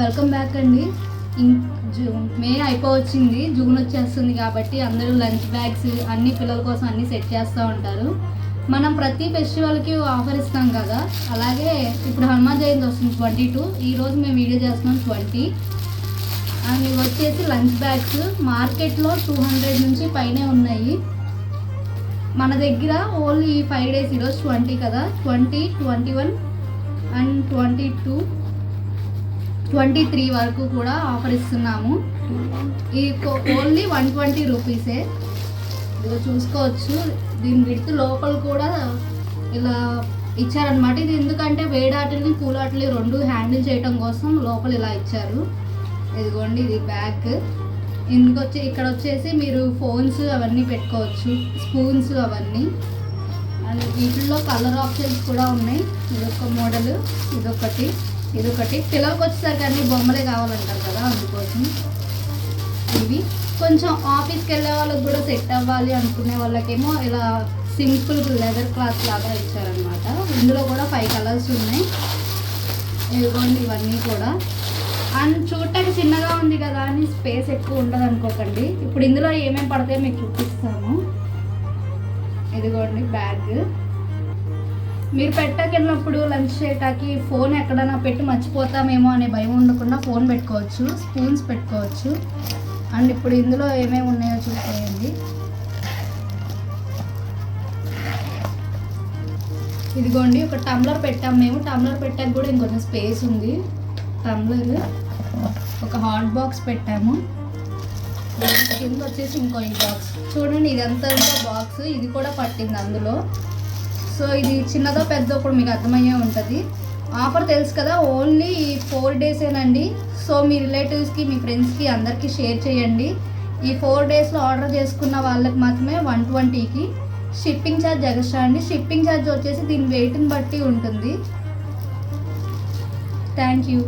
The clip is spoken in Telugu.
వెల్కమ్ బ్యాక్ అండి. జూన్ మే అయిపోవచ్చింది జూన్ వచ్చేస్తుంది కాబట్టి అందరూ లంచ్ బ్యాగ్స్ అన్ని పిల్లల కోసం అన్ని సెట్ చేస్తూ ఉంటారు. మనం ప్రతి ఫెస్టివల్కి ఆఫర్ ఇస్తాం కదా. అలాగే ఇప్పుడు హనుమాన్ జయంతి వస్తుంది ట్వంటీ టూ. ఈరోజు మేము వీడియో చేస్తున్నాం ట్వంటీ. అండ్ ఇవి వచ్చేసి లంచ్ బ్యాగ్స్. మార్కెట్లో టూ హండ్రెడ్ నుంచి పైనే ఉన్నాయి. మన దగ్గర ఓన్లీ ఈ ఫైవ్ డేస్ ఈరోజు ట్వంటీ కదా. Twenty twenty one and twenty two. Twenty three వరకు కూడా ఆఫర్ ఇస్తున్నాము. ఈ ఓన్లీ వన్ ట్వంటీ రూపీసే. ఇదిగో చూసుకోవచ్చు. దీని విడుతు లోపల కూడా ఇలా ఇచ్చారనమాట ఇది ఎందుకంటే వేడాటల్ని కూలాటిని రెండు హ్యాండిల్ చేయడం కోసం లోపల ఇలా ఇచ్చారు. ఇదిగోండి ఇది బ్యాగ్. ఇందుకు వచ్చి ఇక్కడ వచ్చేసి మీరు ఫోన్స్ అవన్నీ పెట్టుకోవచ్చు. స్పూన్స్ అవన్నీ. అండ్ వీటిల్లో కలర్ ఆప్షన్స్ కూడా ఉన్నాయి. ఇదొక మోడల్ ఇదొకటి. ఇది ఒకటి పిల్లలకి వచ్చేసరికి అన్ని బొమ్మలే కావాలంటారు కదా అందుకోసం. ఇవి కొంచెం ఆఫీస్కి వెళ్ళే వాళ్ళకి కూడా సెట్ అవ్వాలి అనుకునే వాళ్ళకేమో ఇలా సింపుల్ లెదర్ క్లాత్ లాగా ఇచ్చారనమాట ఇందులో కూడా ఫైవ్ కలర్స్ ఉన్నాయి. ఇదిగోండి ఇవన్నీ కూడా. అండ్ చూడటానికి చిన్నగా ఉంది కదా అని స్పేస్ ఎక్కువ ఉండదు అనుకోకండి. ఇప్పుడు ఇందులో ఏమేమి పడతాయో మీకు చూపిస్తాము ఇదిగోండి బ్యాగ్. మీరు పెట్టకెళ్ళినప్పుడు లంచ్ చేయటానికి ఫోన్ ఎక్కడైనా పెట్టి మర్చిపోతామేమో అనే భయం ఉండకుండా ఫోన్ పెట్టుకోవచ్చు స్పూన్స్ పెట్టుకోవచ్చు. అండ్ ఇప్పుడు ఇందులో ఏమేమి ఉన్నాయో చూసేయండి. ఇదిగోండి ఒక టమ్లర్ పెట్టాం మేము. టమ్లర్ పెట్టాక కూడా ఇంకొంచెం స్పేస్ ఉంది. టమ్లర్ ఒక హాట్ బాక్స్ పెట్టాము. కింద వచ్చేసి ఇంకో ఈ బాక్స్ చూడండి ఇదంతా బాక్స్ ఇది కూడా పట్టింది అందులో. సో ఇది చిన్నదో పెద్దో కూడా మీకు అర్థమయ్యే ఉంటుంది. ఆఫర్ తెలుసు కదా ఓన్లీ ఈ ఫోర్ డేసేనండి సో మీ రిలేటివ్స్కి మీ ఫ్రెండ్స్కి అందరికీ షేర్ చేయండి. ఈ ఫోర్ డేస్లో ఆర్డర్ చేసుకున్న వాళ్ళకి మాత్రమే వన్ ట్వంటీకి షిప్పింగ్ ఛార్జ్ ఎక్స్ట్రా అండి. షిప్పింగ్ ఛార్జ్ వచ్చేసి దీని వెయిట్ని బట్టి ఉంటుంది. Thank you